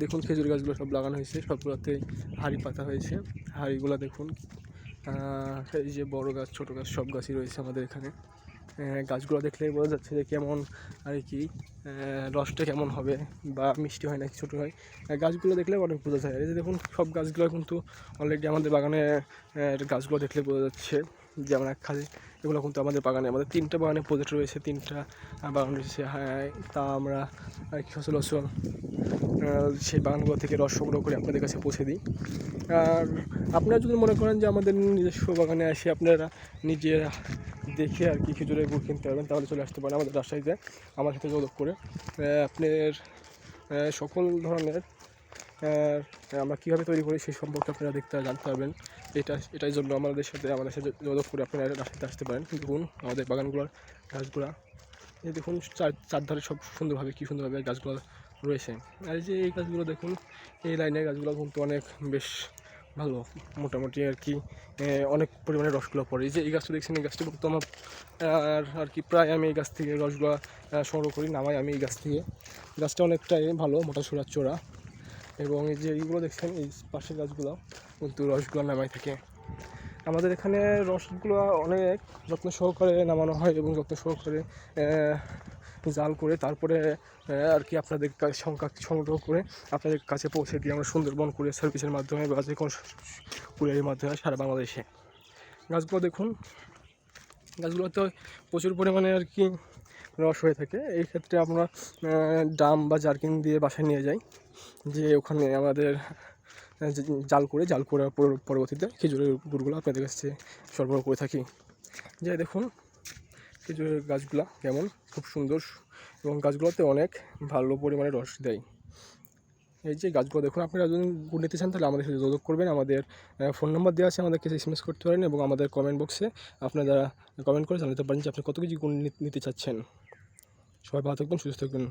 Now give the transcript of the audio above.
দেখুন খেজুর গাছগুলো সব লাগানো হয়েছে সবগুলোতে হাড়ি পাতা হয়েছে। হাড়িগুলো দেখুন এই যে বড় গাছ ছোট গাছ সব গাছই রয়েছে আমাদের এখানে। গাছগুলো দেখলেই বোঝা যাচ্ছে যে কেমন আর কি রসটা কেমন হবে বা মিষ্টি হয় নাকি ছোটো হয়। গাছগুলো দেখলে অনেক বোঝা যায়। এই যে দেখুন সব গাছগুলো কিন্তু অলরেডি আমাদের বাগানে গাছগুলো দেখলে বোঝা যাচ্ছে যেমন এক খালি এগুলো কিন্তু আমাদের বাগানে আমাদের তিনটা বাগানে প্রজেক্ট রয়েছে তিনটা বাগান রয়েছে। হ্যাঁ তা আমরা আর কি আহ, সেই বাগানগুলো থেকে রস সংগ্রহ করে আপনাদের কাছে পৌঁছে দিই। আর আপনারা যদি মনে করেন যে আমাদের নিজস্ব বাগানে এসে আপনারা নিজে দেখে আর কি খেজুরের গুড় কিনতে পারবেন, তাহলে চলে আসতে পারেন আমাদের রাজশাহীতে। আমার সাথে যোগাযোগ করে আপনার সকল ধরনের আমরা কীভাবে তৈরি করি সেই সম্পর্কে আপনারা দেখতে জানতে পারবেন। এটা, এটার জন্য আমাদের সাথে আমাদের সাথে যোগাযোগ করে আপনারা রাজশাহীতে আসতে পারেন। দেখুন আমাদের বাগানগুলোর গাছগুলা। এই দেখুন, চার, চারধারে সব সুন্দরভাবে, কী সুন্দরভাবে গাছগুলো রয়েছে। আর এই যে এই গাছগুলো দেখুন, এই লাইনের গাছগুলো কিন্তু অনেক বেশ ভালো, মোটামুটি আর কি অনেক পরিমাণে রসগুলো পড়ে। এই যে এই গাছটা দেখছেন, এই গাছটা কিন্তু আমার আর আর কি প্রায় আমি এই গাছ থেকে রসগুলো সংগ্রহ করি, নামাই আমি এই গাছ থেকে। গাছটা অনেকটাই ভালো, মোটা চোরা চোরা। এবং এই যে এইগুলো দেখছেন, এই পাশের গাছগুলো কিন্তু রসগুলো নামাই থাকে। আমাদের এখানে রসগুলো অনেক যত্ন সহকারে নামানো হয় এবং যত্ন সহকারে জাল করে তারপরে আর কি আপনাদের কাছে সংগ্রহ করে আপনাদের কাছে পৌঁছে দিয়ে আমরা সুন্দরবন কুরিয়ার সার্ভিসের মাধ্যমে বা যে কোনো কুরিয়ারের মাধ্যমে সারা বাংলাদেশে। গাছগুলো দেখুন, গাছগুলোতে প্রচুর পরিমাণে আর কি রস হয়ে থাকে। এই ক্ষেত্রে আমরা ড্রাম বা জার্কিন দিয়ে বাসায় নিয়ে যাই, যে ওখানে আমাদের জাল করে, জাল করার পর- পরবর্তীতে খেজুরের গুড়গুলো আপনাদের কাছে সরবরাহ করে থাকি। যাই দেখুন, খেজুরের গাছগুলা কেমন, খুব সুন্দর এবং গাছগুলোতে অনেক ভালো পরিমাণে রস দেয়। এই যে গাছগুলো দেখুন, আপনারা যদি গুড় নিতে চান তাহলে আমাদের সাথে যোগাযোগ করবেন। আমাদের ফোন নাম্বার দেওয়া আছে, আমাদেরকে এস এম এস করতে পারেন এবং আমাদের কমেন্ট বক্সে আপনারা কমেন্ট করে জানাতে পারেন যে আপনি কত কেজি গুণ নিতে চাচ্ছেন। সবাই ভালো থাকবেন, সুস্থ থাকবেন।